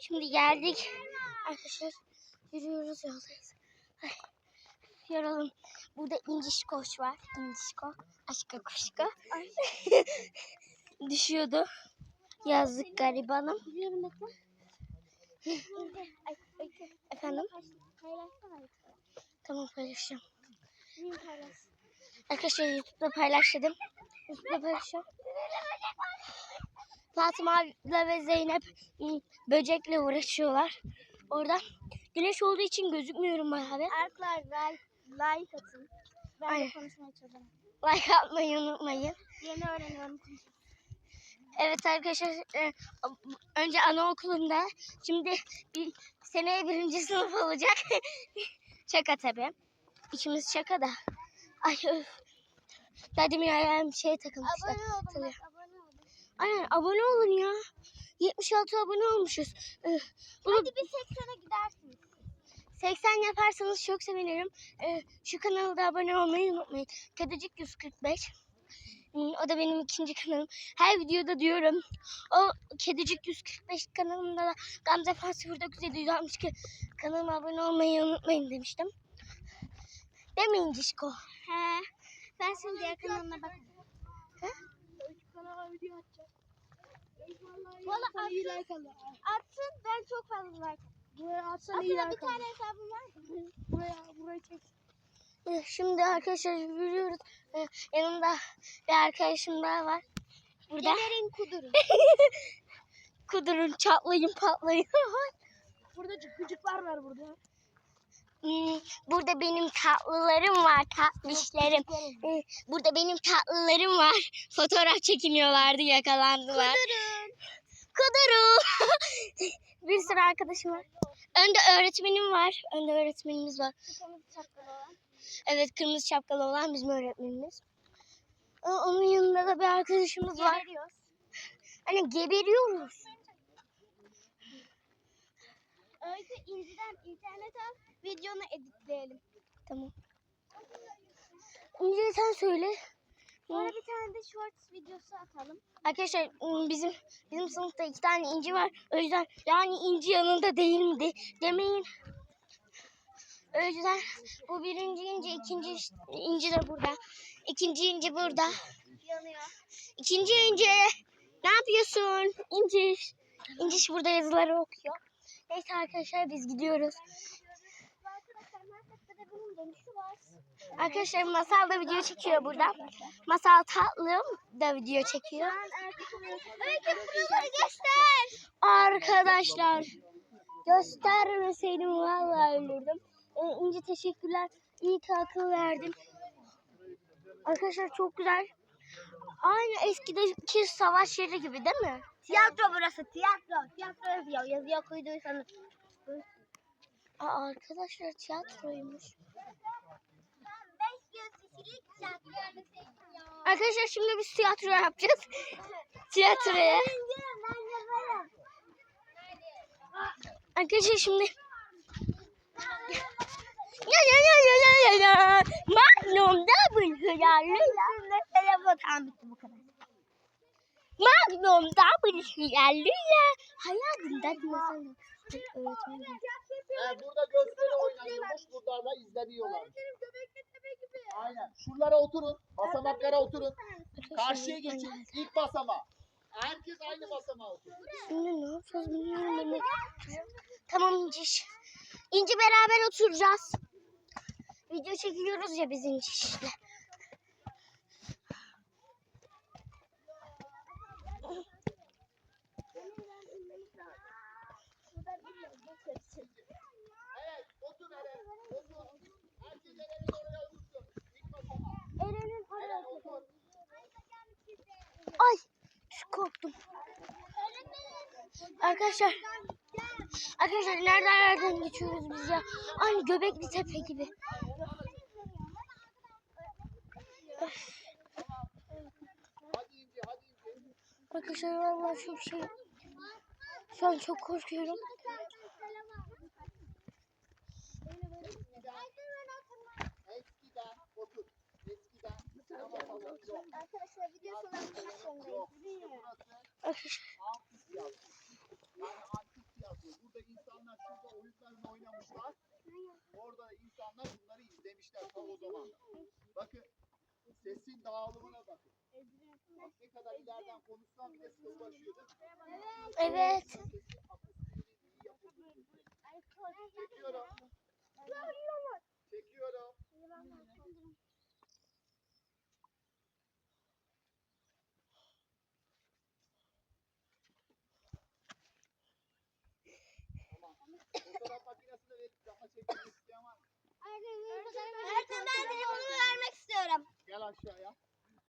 Şimdi geldik. Arkadaşlar yürüyoruz yoldayız. Ay, yoralım. Burada İnciş Koç var. İncişko. Aşka kuşka. Düşüyordu. Yazık garibanım. Efendim? Tamam paylaşacağım. Paylaş. Arkadaşlar YouTube'da paylaştım. YouTube'da paylaşacağım. Fatıma abla ve Zeynep böcekle uğraşıyorlar. Orada güneş olduğu için gözükmüyorum bir. Arkadaşlar like, atın. Ben Aynen. de konuşmaya çalışıyorum. Like atmayı unutmayın. Yeni öğreniyorum konuşmayı. Evet arkadaşlar e, önce anaokulunda şimdi bir seneye birinci sınıf olacak. şaka tabii. İkimiz şaka da. Ay öf. Dedim ya bir şey takılmışlar. Abone oldum Tabii. bak abone oldum. Aynen abone olun ya. 76 abone olmuşuz. Ee, Bunu Hadi bir 80'e gidersiniz. 80 yaparsanız çok sevinirim. Ee, şu kanala da abone olmayı unutmayın. Kedicik 145. Hmm, O da benim ikinci kanalım. Her videoda diyorum. O Kedicik 145 kanalımda da Gamze Fan 0962 kanalıma abone olmayı unutmayın demiştim. Demeyin Cişko. He. Ben şimdi diğer kanalına bak. He? Kanala video atacağım. Valla atsın, atsın ben çok fazla like. Buraya atsana Aslında bir tane hesabım var. buraya, buraya çek. Ee, Şimdi arkadaşlar yürüyoruz. Ee, Yanımda bir arkadaşım daha var. Burada. Geberin kudurun. Kudurun, çatlayın, patlayın. burada gıcıklar var burada. Hmm, Burada benim tatlılarım var, tatlışlarım. Ee, Burada benim tatlılarım var. Fotoğraf çekiniyorlardı, yakalandılar. Kudurun. Kuduru. bir sürü arkadaşım var. Önde öğretmenim var. Önde öğretmenimiz var. Evet, kırmızı şapkalı olan bizim öğretmenimiz. Ee, Onun yanında da bir arkadaşımız var. Geberiyoruz. Hani geberiyoruz. Öykü inciden internet al. Videonu editleyelim. Tamam. İnce sen söyle. Sonra bir tane de shorts videosu atalım. Arkadaşlar bizim bizim sınıfta iki tane inci var. O yüzden yani inci yanında değil mi de, demeyin. O yüzden bu birinci inci, ikinci inci de burada. İkinci inci burada. Yanıyor. İkinci inci ne yapıyorsun? İnci. İnci burada yazıları okuyor. Neyse arkadaşlar biz gidiyoruz. Arkadaşlar Masal da video çekiyor burada. Masal tatlım da video çekiyor. Arkadaşlar göstermeseydim vallahi ölürdüm. Ee, İnci teşekkürler. İyi ki akıl verdin. Arkadaşlar çok güzel. Aynı eskideki savaş yeri gibi değil mi? Tiyatro burası tiyatro. Tiyatro yazıyor. Yazıya koyduysanız. Aa, arkadaşlar tiyatroymuş. 500 kişilik tiyatro. Arkadaşlar şimdi biz tiyatro yapacağız. Tiyatroya. Arkadaşlar şimdi ya ya ya ya ya ya ya Magnum double tam bitti bu kadar. Magnum double hıyarlıyla hayatımda dinlesin. Öğretmen He, burada gösteri oynanıyormuş. Buradan da izleniyorlar. Aynen. Şuralara oturun. Basamaklara oturun. Karşıya geçin. İlk basamağa. Herkes aynı basamağa oturun. Şimdi ne yapacağız bilmiyorum. Ben de- Tamam İnci. İnci beraber oturacağız. Video çekiyoruz ya biz İnci işte. Evet. Otur Eren. Otur. Herkes Eren'in oraya otursun. İlk basamağa. Eren'in Eren otur. Ay şu korktum. Arkadaşlar. Arkadaşlar nereden nereden geçiyoruz biz ya? Aynı Göbekli Tepe gibi. Arkadaşlar vallahi çok şey. Şu an çok korkuyorum. Arkadaşlar video sonu atmak Orada insanlar bunları izlemişler ta o zaman. Bakın sesin dağılımına bakın. Bak ne kadar ileriden konuşsam bile sıvılaşıyor değil mi? Evet. Sesin Makinesini verip daha çekmek isteyen var mı? Öğretmenim ben telefonumu vermek istiyorum. Gel aşağıya.